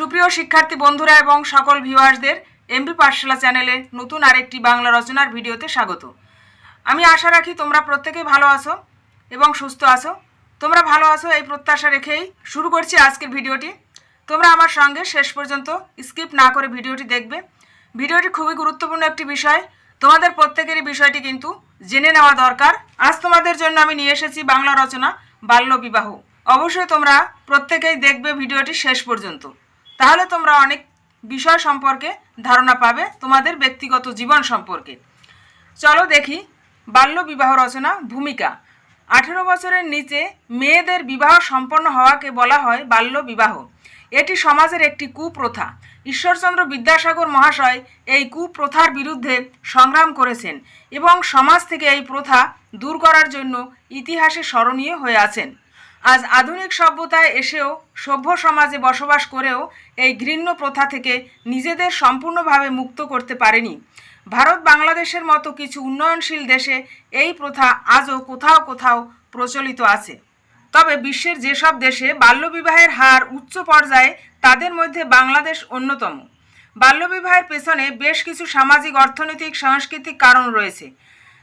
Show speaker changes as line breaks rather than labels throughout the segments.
সুপ্রিয় শিক্ষার্থী বন্ধুরা এবং সকল ভিউয়ার্সদের এমবি পাঠশালা চ্যানেলে নতুন আরেকটি বাংলা রচনার ভিডিওতে স্বাগত। আমি আশা রাখি তোমরা প্রত্যেকেই ভালো আছো এবং সুস্থ আছো। তোমরা ভালো আছো এই প্রত্যাশা রেখেই শুরু করছি আজকের ভিডিওটি। তোমরা আমার সঙ্গে শেষ পর্যন্ত স্কিপ না করে ভিডিওটি দেখবে। ভিডিওটি খুবই গুরুত্বপূর্ণ একটি বিষয়। তোমাদের প্রত্যেকেরই বিষয়টি কিন্তু জেনে নেওয়া দরকার। আজ তোমাদের জন্য আমি নিয়ে এসেছি বাংলা রচনা বাল্য বিবাহ অবশ্যই তোমরা প্রত্যেকেই দেখবে ভিডিওটি শেষ পর্যন্ত। তাহলে তোমরা অনেক বিষয় সম্পর্কে ধারণা পাবে তোমাদের ব্যক্তিগত জীবন সম্পর্কে। চলো দেখি বাল্য বিবাহ রচনা ভূমিকা। আঠেরো বছরের নিচে মেয়েদের বিবাহ সম্পন্ন হওয়াকে বলা হয় বাল্য বিবাহ। এটি সমাজের একটি কুপ্রথা। ঈশ্বরচন্দ্র বিদ্যাসাগর মহাশয় এই কুপ্রথার বিরুদ্ধে সংগ্রাম করেছেন এবং সমাজ থেকে এই প্রথা দূর করার জন্য ইতিহাসে স্মরণীয় হয়ে আছেন। আজ আধুনিক সভ্যতায় এসেও সভ্য সমাজে বসবাস করেও এই ঘৃণ্য প্রথা থেকে নিজেদের সম্পূর্ণভাবে মুক্ত করতে পারেনি। ভারত বাংলাদেশের মতো কিছু উন্নয়নশীল দেশে এই প্রথা আজও কোথাও কোথাও প্রচলিত আছে। তবে বিশ্বের যেসব দেশে বাল্যবিবাহের হার উচ্চ পর্যায়ে, তাদের মধ্যে বাংলাদেশ অন্যতম। বাল্যবিবাহের পেছনে বেশ কিছু সামাজিক, অর্থনৈতিক, সাংস্কৃতিক কারণ রয়েছে।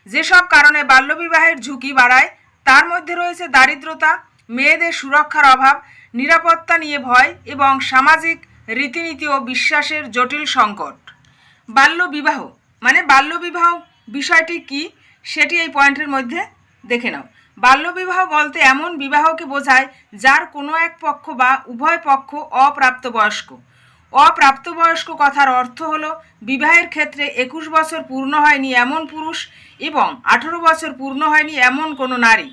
যেসব কারণে বাল্যবিবাহের ঝুঁকি বাড়ায়, তার মধ্যে রয়েছে দারিদ্রতা মেয়েদের সুরক্ষার অভাব, নিরাপত্তা নিয়ে ভয় এবং সামাজিক রীতিনীতি ও বিশ্বাসের জটিল সংকট। বাল্য বিবাহ মানে বাল্য বিবাহ বিষয়টি কি, সেটি এই পয়েন্টের মধ্যে দেখে নাও। বাল্যবিবাহ বলতে এমন বিবাহকে বোঝায় যার কোনো এক পক্ষ বা উভয় পক্ষ অপ্রাপ্তবয়স্ক। অপ্রাপ্তবয়স্ক কথার অর্থ হল বিবাহের ক্ষেত্রে একুশ বছর পূর্ণ হয়নি এমন পুরুষ এবং আঠেরো বছর পূর্ণ হয়নি এমন কোনো নারী।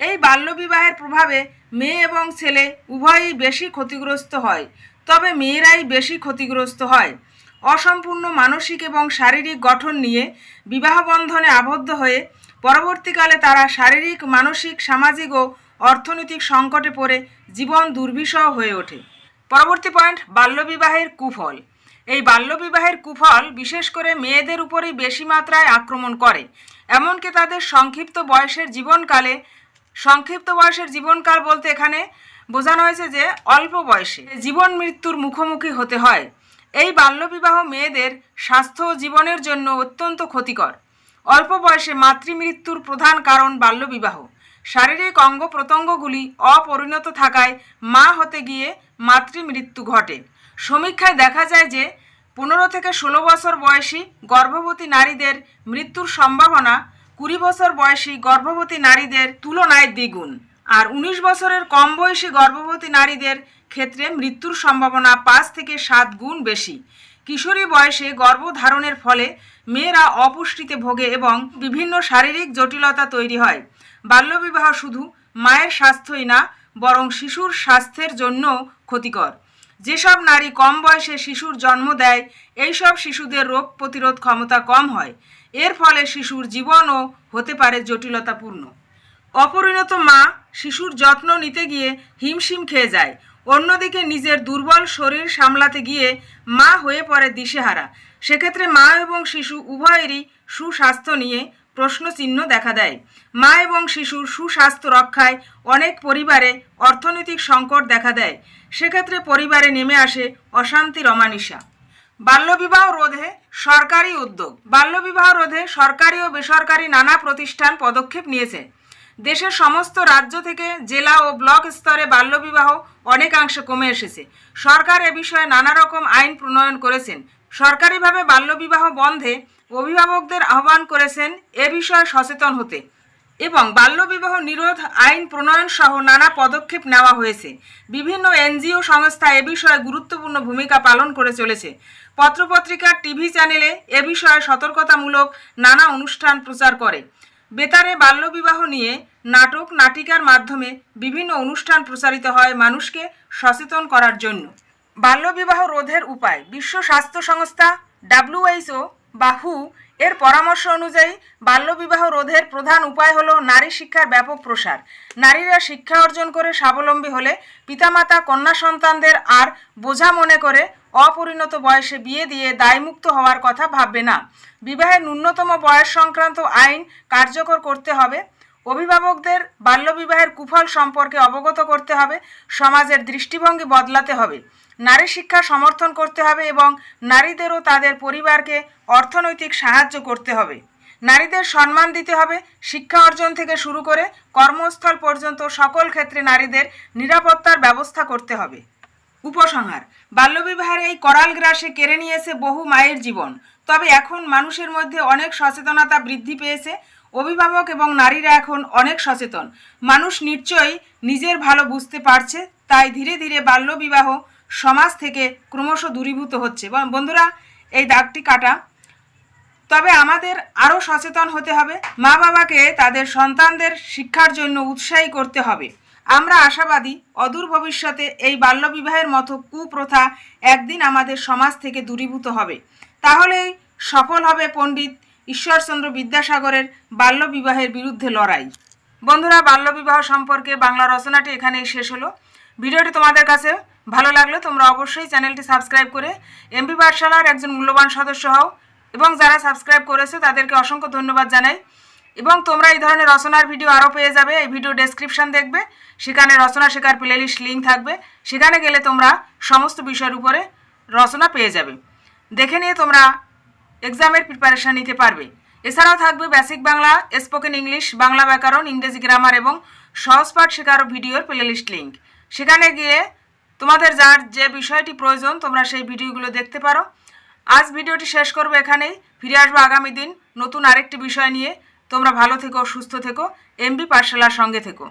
এই বাল্যবিবাহের প্রভাবে মেয়ে এবং ছেলে উভয়ই বেশি ক্ষতিগ্রস্ত হয়, তবে মেয়েরাই বেশি ক্ষতিগ্রস্ত হয়। অসম্পূর্ণ মানসিক এবং শারীরিক গঠন নিয়ে বিবাহ বন্ধনে আবদ্ধ হয়ে পরবর্তীকালে তারা শারীরিক, মানসিক, সামাজিক ও অর্থনৈতিক সংকটে পড়ে জীবন দুর্বিষহ হয়ে ওঠে। পরবর্তী পয়েন্ট, বাল্যবিবাহের কুফল। এই বাল্যবিবাহের কুফল বিশেষ করে মেয়েদের উপরেই বেশি মাত্রায় আক্রমণ করে, এমনকি তাদের সংক্ষিপ্ত বয়সের জীবনকালে সংক্ষিপ্ত বয়সের জীবনকাল বলতে এখানে বোঝানো হয়েছে যে অল্প বয়সে জীবন মৃত্যুর মুখোমুখি হতে হয়। এই বাল্যবিবাহ মেয়েদের স্বাস্থ্য ও জীবনের জন্য অত্যন্ত ক্ষতিকর। অল্প বয়সে মাতৃমৃত্যুর প্রধান কারণ বাল্যবিবাহ। শারীরিক অঙ্গ প্রত্যঙ্গগুলি অপরিণত থাকায় মা হতে গিয়ে মাতৃমৃত্যু ঘটে। সমীক্ষায় দেখা যায় যে পনেরো থেকে ষোলো বছর বয়সী গর্ভবতী নারীদের মৃত্যুর সম্ভাবনা কুড়ি বছর বয়সী গর্ভবতী নারীদের তুলনায় দ্বিগুণ। আর উনিশ বছরের কম বয়সী গর্ভবতী নারীদের ক্ষেত্রে মৃত্যুর সম্ভাবনা পাঁচ থেকে সাত গুণ বেশি। কিশোরী বয়সে গর্ভধারণের ফলে মেয়েরা অপুষ্টিতে ভোগে এবং বিভিন্ন শারীরিক জটিলতা তৈরি হয়। বাল্যবিবাহ শুধু মায়ের স্বাস্থ্যই না, বরং শিশুর স্বাস্থ্যের জন্য ক্ষতিকর। যেসব নারী কম বয়সে শিশুর জন্ম দেয়, এইসব শিশুদের রোগ প্রতিরোধ ক্ষমতা কম হয়। এর ফলে শিশুর জীবনও হতে পারে জটিলতাপূর্ণ। অপরিণত মা শিশুর যত্ন নিতে গিয়ে হিমশিম খেয়ে যায়। অন্যদিকে নিজের দুর্বল শরীর সামলাতে গিয়ে মা হয়ে পড়ে দিশেহারা। সেক্ষেত্রে মা এবং শিশু উভয়েরই সুস্বাস্থ্য নিয়ে প্রশ্নচিহ্ন দেখা দেয়। মা এবং শিশুর সুস্বাস্থ্য রক্ষায় অনেক পরিবারে অর্থনৈতিক সংকট দেখা দেয়। সেক্ষেত্রে পরিবারে নেমে আসে অশান্তি রমানিসা বাল্যবিবাহ রোধে সরকারি উদ্যোগ। বাল্যবিবাহ রোধে সরকারি ও বেসরকারি নানা প্রতিষ্ঠান পদক্ষেপ নিয়েছে। দেশের সমস্ত রাজ্য থেকে জেলা ও ব্লক স্তরে বাল্যবিবাহ অনেকাংশে কমে এসেছে। সরকার এ বিষয়ে নানা রকম আইন প্রণয়ন করেছেন। সরকারিভাবে বাল্যবিবাহ বন্ধে অভিভাবকদের আহ্বান করেছেন এ বিষয়ে সচেতন হতে এবং বাল্যবিবাহ নিরোধ আইন প্রণয়ন সহ নানা পদক্ষেপ নেওয়া হয়েছে। বিভিন্ন এনজিও সংস্থা এ বিষয়ে গুরুত্বপূর্ণ ভূমিকা পালন করে চলেছে। পত্রপত্রিকা, টিভি চ্যানেলে এ বিষয়ে সতর্কতামূলক নানা অনুষ্ঠান প্রচার করে। বেতারে বাল্যবিবাহ নিয়ে নাটক, নাটিকার মাধ্যমে বিভিন্ন অনুষ্ঠান প্রচারিত হয় মানুষকে সচেতন করার জন্য। বাল্যবিবাহ রোধের উপায়, বিশ্ব স্বাস্থ্য সংস্থা ডাব্লিউএইচও বা হু, এর পরামর্শ অনুযায়ী বাল্যবিবাহ রোধের প্রধান উপায় হলো নারী শিক্ষার ব্যাপক প্রসার। নারীরা শিক্ষা অর্জন করে স্বাবলম্বী হলে পিতামাতা, কন্যা সন্তানদের আর বোঝা মনে করে অপরিণত বয়সে বিয়ে দিয়ে দায়মুক্ত হওয়ার কথা ভাববে না। বিবাহের ন্যূনতম বয়স সংক্রান্ত আইন কার্যকর করতে হবে। অভিভাবকদের বাল্যবিবাহের কুফল সম্পর্কে অবগত করতে হবে। সমাজের দৃষ্টিভঙ্গি বদলাতে হবে। নারী শিক্ষা সমর্থন করতে হবে এবং নারীদেরও তাদের পরিবারকে অর্থনৈতিক সাহায্য করতে হবে। নারীদের সম্মান দিতে হবে, শিক্ষা অর্জন থেকে শুরু করে কর্মস্থল পর্যন্ত সকল ক্ষেত্রে নারীদের নিরাপত্তার ব্যবস্থা করতে হবে। উপসংহার, বাল্যবিবাহের এই করাল গ্রাসে কেড়ে নিয়েছে বহু মায়ের জীবন। তবে এখন মানুষের মধ্যে অনেক সচেতনতা বৃদ্ধি পেয়েছে, অভিভাবক এবং নারীরা এখন অনেক সচেতন। মানুষ নিশ্চয়ই নিজের ভালো বুঝতে পারছে, তাই ধীরে ধীরে বাল্যবিবাহ সমাজ থেকে ক্রমশ দূরীভূত হচ্ছে। বন্ধুরা, এই দাগটি কাটা। তবে আমাদের আরও সচেতন হতে হবে। মা বাবাকে তাদের সন্তানদের শিক্ষার জন্য উৎসাহী করতে হবে। আমরা আশাবাদী, অদূর ভবিষ্যতে এই বাল্যবিবাহের মতো কুপ্রথা একদিন আমাদের সমাজ থেকে দূরীভূত হবে। তাহলেই সফল হবে পণ্ডিত ঈশ্বরচন্দ্র বিদ্যাসাগরের বাল্যবিবাহের বিরুদ্ধে লড়াই। বন্ধুরা, বাল্যবিবাহ সম্পর্কে বাংলা রচনাটি এখানেই শেষ হলো। ভিডিওটি তোমাদের কাছে ভালো লাগলে তোমরা অবশ্যই চ্যানেলটি সাবস্ক্রাইব করে এমপি পাঠশালার একজন মূল্যবান সদস্য হও এবং যারা সাবস্ক্রাইব করেছে তাদেরকে অসংখ্য ধন্যবাদ জানাই। এবং তোমরা এই ধরনের রচনার ভিডিও আরও পেয়ে যাবে। এই ভিডিও ডেসক্রিপশন দেখবে। সেখানে রচনা শেখার প্লেলিস্ট লিঙ্ক থাকবে। সেখানে গেলে তোমরা সমস্ত বিষয়ের উপরে রচনা পেয়ে যাবে। দেখে নিয়ে তোমরা এক্সামের প্রিপারেশান নিতে পারবে। এছাড়াও থাকবে basic Bangla spoken English Bangla ব্যাকরণ, ইংরেজি গ্রামার এবং সহজ পাঠ শেখারও ভিডিওর প্লেলিস্ট লিঙ্ক সেখানে গিয়ে তোমাদের যার যে বিষয়টি প্রয়োজন, তোমরা সেই ভিডিওগুলো দেখতে পারো। আজ ভিডিওটি শেষ করব এখানেই। ফিরে আসব আগামী দিন নতুন আরেকটি বিষয় নিয়ে। তোমরা ভালো থেকো, সুস্থ থেকো। এমবি পাঠশালার সঙ্গে থেকো।